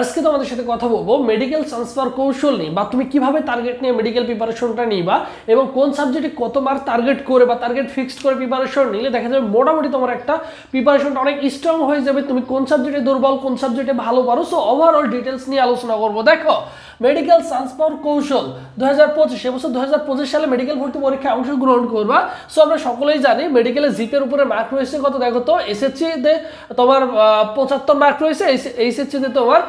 আজকে তোমাদের সাথে কথা বলব মেডিকেল ট্রান্সফার কৌশল নিয়ে, বা তুমি কীভাবে টার্গেট নিয়ে মেডিকেল প্রিপারেশনটা নিবা এবং কোন সাবজেক্টে কত মার্ক টার্গেট করে বা টার্গেট ফিক্সড করে প্রিপারেশন নিলে দেখা যাবে মোটামুটি তোমার একটা প্রিপারেশনটা অনেক স্ট্রং হয়ে যাবে। তুমি কোন সাবজেক্টে দুর্বল, কোন সাবজেক্টে ভালো পারো সো ওভারঅল ডিটেলস নিয়ে আলোচনা করব। দেখো মেডিকেল ট্রান্সফার কৌশল দু হাজার পঁচিশ এবছর দু হাজার পঁচিশ সালে মেডিকেল ভর্তি পরীক্ষায় অংশগ্রহণ করবা। সো আমরা সকলেই জানি মেডিকেলের জিপের উপরে মার্ক রয়েছে কত? দেখো তো এসএসসিতে তোমার পঁচাত্তর মার্ক রয়েছে এইচএসসিতে তোমার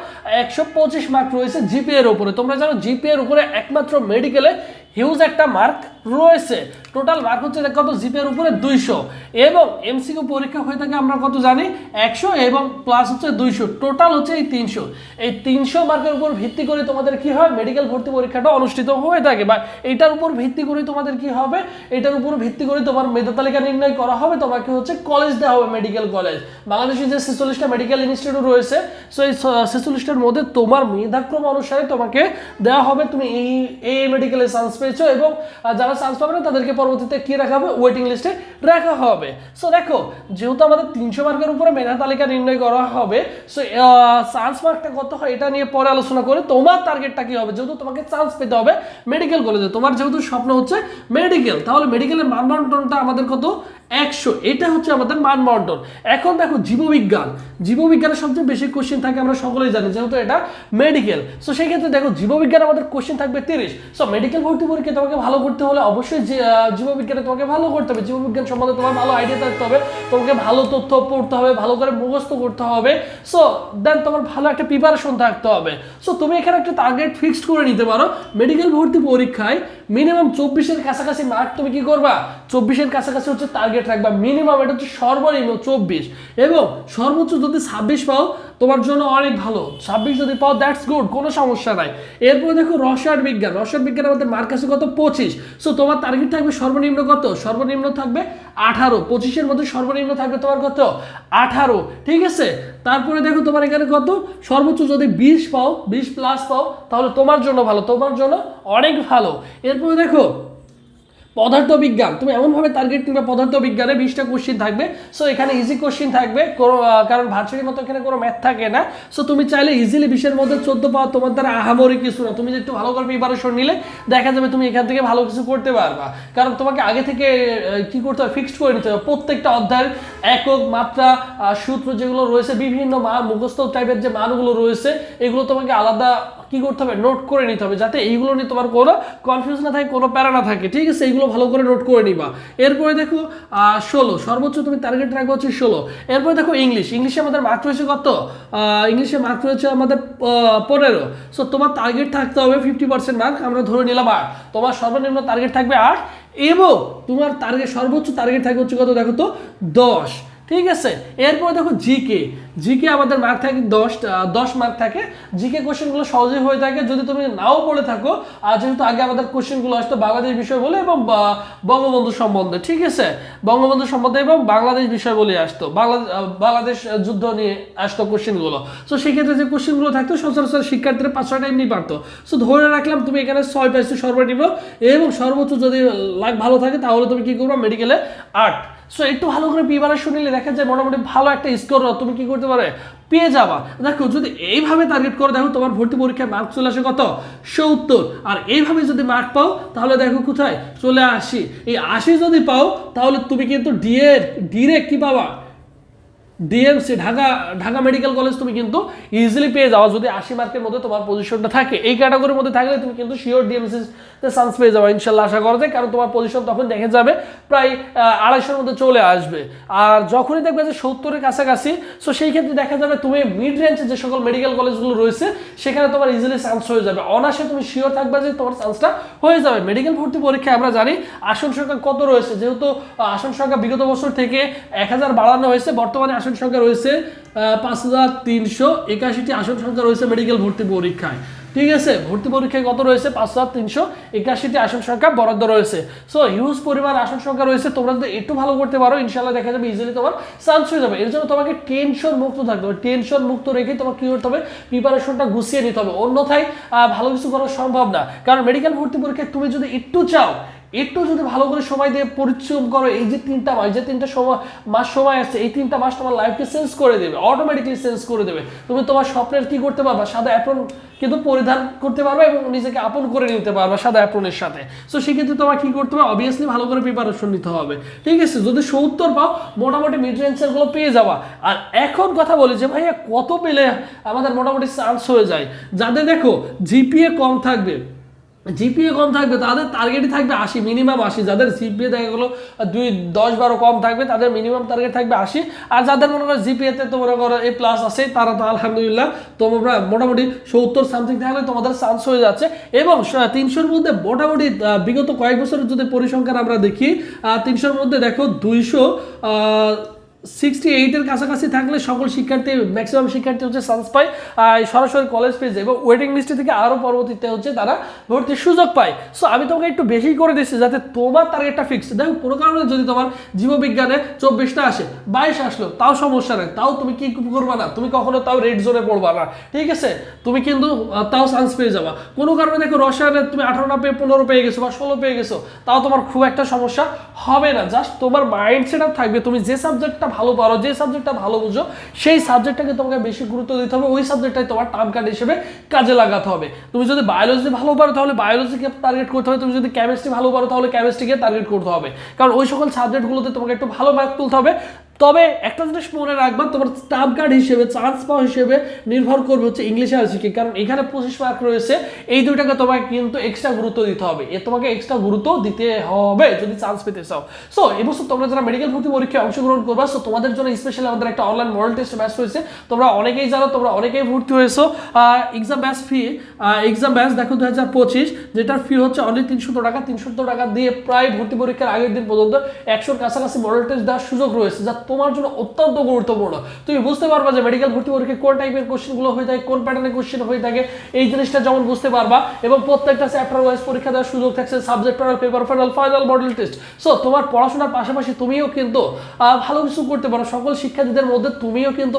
একশো পঁচিশ মার্ক রয়েছে জিপিএর উপরে। তোমরা জানো জিপিএর উপরে একমাত্র মেডিকেলে হিউজ একটা মার্ক রয়েছে। টোটাল মার্ক হচ্ছে কত জিপের উপরে দুইশো। এবং এমসিকিউ পরীক্ষা হয়ে থাকে আমরা কত জানি? একশো এবং প্লাস হচ্ছে দুইশো। টোটাল হচ্ছে এই তিনশো। এই তিনশো মার্কের উপর ভিত্তি করে তোমাদের কি হয়? মেডিকেল ভর্তি পরীক্ষাটা অনুষ্ঠিত হয়ে থাকে বা এটার উপর ভিত্তি করে তোমাদের কি হবে? এটার উপর ভিত্তি করে তোমার মেধা তালিকা নির্ণয় করা হবে। তোমাকে হচ্ছে কলেজ দেওয়া হবে মেডিকেল কলেজ বাংলাদেশে যে ছেচল্লিশটা মেডিকেল ইনস্টিটিউট রয়েছে সো এই ছেচল্লিশটার মধ্যে তোমার মেধাক্রম অনুসারে তোমাকে দেওয়া হবে। তুমি এই এই মেডিকেলে চান্স পেয়েছ এবং যারা চান্স পাবে না তাদেরকে পরবর্তীতে কি রাখা হবে ওয়েটিং লিস্টে রাখা হবে। সো দেখো, যেহেতু আমাদের তিনশো মার্কের উপরে মেধা তালিকা নির্ণয় করা হবে সো চান্স মার্কটা কত হয় এটা নিয়ে পরে আলোচনা করে তোমার টার্গেটটা কি হবে? যেহেতু তোমাকে চান্স পেতে হবে মেডিকেল কলেজে তোমার যেহেতু স্বপ্ন হচ্ছে মেডিকেল তাহলে মেডিকেলের মানবন্টনটা আমাদের কত? একশো, এটা হচ্ছে আমাদের মানবন্টন এখন দেখো জীববিজ্ঞান। জীববিজ্ঞানের সবচেয়ে বেশি কোশ্চেন থাকে আমরা সকলেই জানি, যেহেতু এটা মেডিকেল সো সেই ক্ষেত্রে দেখো জীববিজ্ঞান আমাদের কোশ্চেন থাকবে তিরিশ। সো মেডিকেল ভর্তি পরীক্ষা তোমাকে ভালো করতে হলে অবশ্যই জীববিজ্ঞানে তোমাকে ভালো করতে হবে। জীববিজ্ঞান সম্বন্ধে তোমার ভালো আইডিয়া থাকতে হবে। তোমাকে ভালো তথ্য পড়তে হবে, ভালো করে মুখস্থ করতে হবে। সো দেন তোমার ভালো একটা প্রিপারেশন থাকতে হবে। সো তুমি এখানে একটা টার্গেট ফিক্সড করে নিতে পারো। মেডিকেল ভর্তি পরীক্ষায় মিনিমাম চব্বিশের কাছাকাছি মার্ক তুমি কি করবা? চব্বিশের কাছাকাছি হচ্ছে টার্গেট রাখবা মিনিমাম এটা হচ্ছে সর্বনিম্ন চব্বিশ। এবং সর্বোচ্চ যদি ছাব্বিশ পাও, তোমার জন্য অনেক ভালো। ছাব্বিশ যদি পাও দ্যাটস গুড কোনো সমস্যা নাই। এরপরে দেখো রসায়ন বিজ্ঞান। রসায়ন বিজ্ঞান আমাদের আছে কত? পঁচিশ। সো তোমার টার্গেট থাকবে সর্বনিম্ন কত? সর্বনিম্ন থাকবে আঠারো। পঁচিশের মধ্যে সর্বনিম্ন থাকবে তোমার কত? আঠারো। ঠিক আছে? তারপরে দেখো তোমার এখানে কত? সর্বোচ্চ যদি বিশ পাও, বিশ প্লাস পাও, তাহলে তোমার জন্য ভালো, তোমার জন্য অনেক ভালো। এরপরে দেখো পদার্থ বিজ্ঞান তুমি এমনভাবে টার্গেট কিংবা পদার্থ বিজ্ঞানে বিশটা কোশ্চিন থাকবে সো এখানে ইজি কোশ্চিন থাকবে কারণ ভার্চুয়ালি মতো এখানে কোনো ম্যাথ থাকে না সো তুমি চাইলে ইজিলি বিশের মধ্যে চোদ্দ পাওয়া তোমার দ্বারা আহামরি কিছু না, তুমি যদি একটু ভালো করে প্রিপারেশন নিলে, দেখা যাবে তুমি এখান থেকে ভালো কিছু করতে পারবা। কারণ তোমাকে আগে থেকে কি করতে হবে ফিক্সড করে নিতে হবে। প্রত্যেকটা অধ্যায়ের একক, মাত্রা সূত্র যেগুলো রয়েছে, বিভিন্ন মান মুখস্থ টাইপের যে মানগুলো রয়েছে, এগুলো তোমাকে আলাদা কি করতে হবে? নোট করে নিতে হবে যাতে এইগুলো নিয়ে তোমার কোনো কনফিউজ না থাকে, কোনো প্যারা না থাকে, ঠিক আছে? এইগুলো ভালো করে নোট করে নিবা। এরপরে দেখো ষোলো। সর্বোচ্চ তুমি টার্গেট রাখব হচ্ছে ষোলো। এরপরে দেখো ইংলিশ ইংলিশে আমাদের মার্ক রয়েছে কত? ইংলিশে মার্ক রয়েছে আমাদের পনেরো। সো তোমার টার্গেট থাকতে হবে ফিফটি পার্সেন্ট মার্ক আমরা ধরে নিলাম আট। তোমার সর্বনিম্ন টার্গেট থাকবে আট এবং তোমার টার্গেট সর্বোচ্চ টার্গেট থাকবে হচ্ছে কত? দেখো তো, দশ। ঠিক আছে? এরপর দেখো জিকে জিকে আমাদের মার্ক থাকে দশ দশ মার্ক থাকে। জিকে কোশ্চেনগুলো সহজেই হয়ে থাকে। যদি তুমি নাও পড়ে থাকো আর যেহেতু আগে আমাদের কোশ্চেনগুলো আসতো বাংলাদেশ বিষয় বলে এবং বঙ্গবন্ধু সম্বন্ধে, ঠিক আছে? বঙ্গবন্ধু সম্বন্ধে এবং বাংলাদেশ বিষয় বলে আসতো। বাংলাদেশ বাংলাদেশ যুদ্ধ নিয়ে আসতো কোশ্চেনগুলো সো সেক্ষেত্রে যে কোশ্চেনগুলো থাকতো, সচরাচর শিক্ষার্থীরা পাঁচ ছয়টা এমনি পারতো। সো ধরে রাখলাম তুমি এখানে ছয় পাইছো সর্বনিম্ন এবং সর্বোচ্চ যদি লাখ ভালো থাকে, তাহলে তুমি কি করবে? মেডিকেলে আট সো একটু ভালো করে প্রিপারেশন শুনিলে দেখা যায় মোটামুটি ভালো একটা স্কোর তুমি কি করতে পারে? পেয়ে যাবা। দেখো, যদি এইভাবে টার্গেট করে, দেখো তোমার ভর্তি পরীক্ষায় মার্ক চলে আসে কত? সত্তর। আর এইভাবে যদি মার্ক পাও, তাহলে দেখো কোথায়? চলে আসি এই আশি যদি পাও, তাহলে তুমি কিন্তু ডিএ ডিরেক্ট কি পাবা? DMC Dhaka Dhaka medical college তুমি কিন্তু ইজিলি পেয়ে যাওয়া যদি আশি মার্কের মধ্যে তোমার পজিশনটা থাকে, এই ক্যাটাগরির মধ্যে থাকলে তুমি কিন্তু শিওর ডিএমসি চান্স পেয়ে যাবে, ইনশাল্লাহ আশা করা যায়। কারণ তোমার পজিশন তখন দেখে যাবে প্রায় আড়াইশোর মধ্যে চলে আসবে। আর যখনই দেখবে যে সত্তরের কাছাকাছি সো সেই ক্ষেত্রে দেখা যাবে তুমি মিড রেঞ্জে যে সকল মেডিকেল কলেজগুলো রয়েছে, সেখানে তোমার ইজিলি চান্স হয়ে যাবে। অনাসে তুমি শিওর থাকবে যে তোমার চান্সটা হয়ে যাবে। মেডিকেল ভর্তি পরীক্ষায় আমরা জানি আসন সংখ্যা কত রয়েছে। যেহেতু আসন সংখ্যা বিগত বছর থেকে এক হাজার বাড়ানো হয়েছে, বর্তমানে আসন সংখ্যা রয়েছে পাঁচ হাজার তিনশো একাশিটি আসন সংখ্যা রয়েছে মেডিকেল ভর্তি পরীক্ষায়। ঠিক আছে? ভর্তি পরীক্ষায় কত রয়েছে? পাঁচ হাজার তিনশো একাশিটি আসন সংখ্যা বরাদ্দ রয়েছে। সো হিউজ পরিমাণ আসন সংখ্যা রয়েছে, তোমরা যদি একটু ভালো করতে পারো ইনশাল্লাহ দেখা যাবে ইজিলি তোমার চান্স হয়ে যাবে। এর জন্য তোমাকে টেনশন মুক্ত থাকতে হবে। টেনশন মুক্ত রেখে তোমাকে কি করতে হবে? প্রিপারেশনটা গুছিয়ে নিতে হবে। অন্যথায় ভালো কিছু করা সম্ভব না। কারণ মেডিকেল ভর্তি পরীক্ষায় তুমি যদি একটু চাও একটু যদি ভালো করে সময় দিয়ে পরিশ্রম করো, এই যে তিনটা মাস, যে তিনটা সময়, মাস সময় আছে, এই তিনটা মাস তোমার লাইফকে চেঞ্জ করে দেবে অটোমেটিকলি চেঞ্জ করে দেবে। তুমি তোমার স্বপ্নের কি করতে পারবা? সাদা অ্যাপ্রন কিন্তু পরিধান করতে পারবে এবং নিজেকে আপন করে নিতে পারবে সাদা অ্যাপ্রনের সাথে। সো সেক্ষেত্রে তোমার কি করতে হবে? অবভিয়াসলি ভালো করে প্রিপারেশন নিতে হবে। ঠিক আছে? যদি সত্তর পাও, মোটামুটি মিড রেঞ্জেরগুলো পেয়ে যাওয়া আর এখন কথা বলি যে, ভাইয়া, কত পেলে আমাদের মোটামুটি চান্স হয়ে যায়? যাদের দেখো জিপিএ কম থাকবে জিপিএ কম থাকবে, তাদের টার্গেটই থাকবে আশি মিনিমাম আশি। যাদের জিপিএ দেখা গেলো দুই, দশ, বারো কম থাকবে, তাদের মিনিমাম টার্গেট থাকবে আশি। আর যাদের মনে করো জিপিএতে তো মনে করো এ প্লাস আছে, তারা তো আলহামদুলিল্লাহ তোমরা মোটামুটি সত্তর সামথিং থাকলে তোমাদের চান্স হয়ে যাচ্ছে। এবং তিনশোর মধ্যে মোটামুটি বিগত কয়েক বছরের যদি পরিসংখ্যান আমরা দেখি তিনশোর মধ্যে দেখো দুইশো সিক্সটি এইটের কাছাকাছি থাকলে সকল শিক্ষার্থী ম্যাক্সিমাম শিক্ষার্থী হচ্ছে চান্স পায়। সরাসরি কলেজ পেয়ে যায় এবং ওয়েটিং লিস্টে থেকে আরও পরবর্তীতে হচ্ছে তারা ভর্তির সুযোগ পায়। সো আমি তোমাকে একটু বেশি করে দিচ্ছি যাতে তোমার টার্গেটটা ফিক্স দেখো, কোনো কারণে যদি তোমার জীববিজ্ঞানে চব্বিশটা আসে, বাইশ আসলো, তাও সমস্যা নেই। তাও তুমি কি করবা না? তুমি কখনো তাও রেড জোনে পড়বা না। ঠিক আছে? তুমি কিন্তু তাও চান্স পেয়ে যাবা। কোনো কারণে দেখো, রসায়নে তুমি আঠারোটা পেয়ে পনেরো পেয়ে গেছো বা ষোলো পেয়ে গেছো, তাও তোমার খুব একটা সমস্যা হবে না। জাস্ট তোমার মাইন্ড সেট থাকবে। তুমি যে সাবজেক্টটা ভালো পারো, যে সাবজেক্টটা ভালো বুঝো, সেই সাবজেক্টটাকে তোমাকে বেশি গুরুত্ব দিতে হবে, ওই সাবজেক্টটাই তোমার টার্ম কার্ড হিসেবে কাজে লাগাতে হবে। তুমি যদি বায়োলজি ভালো পারো, তাহলে বায়োলজিকে টার্গেট করতে হবে, তুমি যদি কেমিস্ট্রি ভালো পারো, তাহলে কেমিস্ট্রিকে টার্গেট করতে হবে। কারণ ওই সকল সাবজেক্টগুলোতে তোমাকে একটু ভালো মার্ক তুলতে হবে তবে একটা জিনিস মনে রাখবা তোমার স্টাফ কার্ড হিসেবে চান্স পাওয়া হিসেবে নির্ভর করবে হচ্ছে ইংলিশে আর জিকে কারণ এখানে পঁচিশ মার্ক রয়েছে, এই দুইটাকে তোমাকে কিন্তু এক্সট্রা গুরুত্ব দিতে হবে। এ তোমাকে এক্সট্রা গুরুত্ব দিতে হবে যদি চান্স পেতে চাও। সো এবছর তোমরা যারা মেডিকেল ভর্তি পরীক্ষায় অংশগ্রহণ করবা সো তোমাদের জন্য স্পেশালি আমাদের একটা অনলাইন মডেল টেস্ট ব্যাচ হয়েছে তোমরা অনেকেই জানো, তোমরা অনেকেই ভর্তি হয়েছো। Exam batch fee exam batch দেখো দু হাজার পঁচিশ, যেটার ফি হচ্ছে অনলি তিনশো টাকা। তিনশো টাকা দিয়ে প্রায় ভর্তি পরীক্ষার আগের দিন পর্যন্ত একশোর কাছাকাছি মডেল টেস্ট দেওয়ার সুযোগ রয়েছে, যা তোমার জন্য অত্যন্ত গুরুত্বপূর্ণ। তুমি বুঝতে পারবা যে মেডিকেল ভর্তি পরীক্ষায় কোন টাইপের কোশ্চেনগুলো হয়ে থাকে, কোন প্যাটার্নের কোশ্চেন হয়ে থাকে, এই জিনিসটা যেমন বুঝতে পারবা। এবং প্রত্যেকটা চ্যাপ্টার ওয়াইজ পরীক্ষা দেওয়ার সুযোগ থাকছে subject paper final final model test so তোমার পড়াশোনার পাশাপাশি তুমিও কিন্তু ভালো কিছু করতে পারো। সকল শিক্ষার্থীদের মধ্যে তুমিও কিন্তু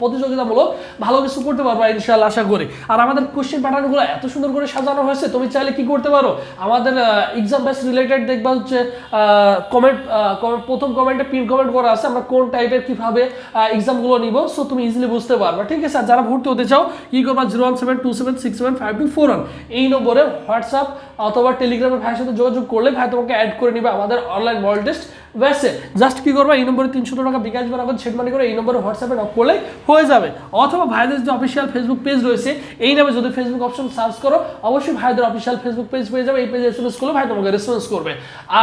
প্রতিযোগিতামূলক ভালো কিছু করতে পারবা, ইনশাআল্লাহ, আশা করি। আর আমাদের কোশ্চেন প্যাটার্নগুলো এত সুন্দর করে সাজানো হয়েছে, তুমি চাইলে কি করতে পারো? আমাদের এক্সাম বেস রিলেটেড দেখবা হচ্ছে কমেন্ট প্রথম কমেন্টে পিন কমেন্ট করা আছে। আমরা কোন টাইপের কীভাবে এক্সামগুলো নিব সো তুমি ইজিলি বুঝতে পারবা। ঠিক আছে? আর যারা ভর্তি হতে চাও, কি করবা? Zero one seven two seven six seven five two four one এই নম্বরে হোয়াটসঅ্যাপ অথবা টেলিগ্রামের ভাইয়ের সাথে যোগাযোগ করলে ভাই তোমাকে অ্যাড করে নিবে আমাদের অনলাইন মডেল টেস্ট ব্যাসে জাস্ট কি করবা, এই নম্বরে তিনশো টাকা বিকাশ বানাবেন সেট মানি করে এই নম্বরে হোয়াটসঅ্যাপে নক করলে হয়ে যাবে। অথবা ভাইদের যে অফিসিয়াল ফেসবুক পেজ রয়েছে, এই নামে যদি ফেসবুক অপশন সার্চ করো, অবশ্যই ভাইদের অফিসিয়াল ফেসবুক পেজ পেয়ে যাবে, এই পেজে এস করলে ভাই তোমাকে রেসপন্স করবে।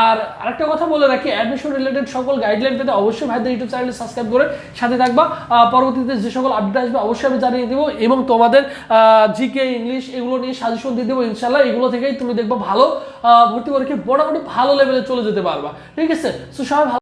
আর আরেকটা কথা বলে রাখি অ্যাডমিশন রিলেটেড সকল গাইডলাইন পেতে অবশ্যই ভাইদের ইউটিউব চ্যানেলে সাবস্ক্রাইব করে সাথে থাকবা। পরবর্তীতে যে সকল আপডেট আসবে, অবশ্যই আমি জানিয়ে দেবো এবং তোমাদের জিকে ইংলিশ এগুলো নিয়ে সাজেশন দিয়ে দেবো ইনশাল্লাহ এগুলো থেকেই তুমি দেখব ভালো। ভর্তি পরীক্ষায় মোটামুটি ভালো লেভেলে চলে যেতে পারবা। ঠিক আছে? সো সবাই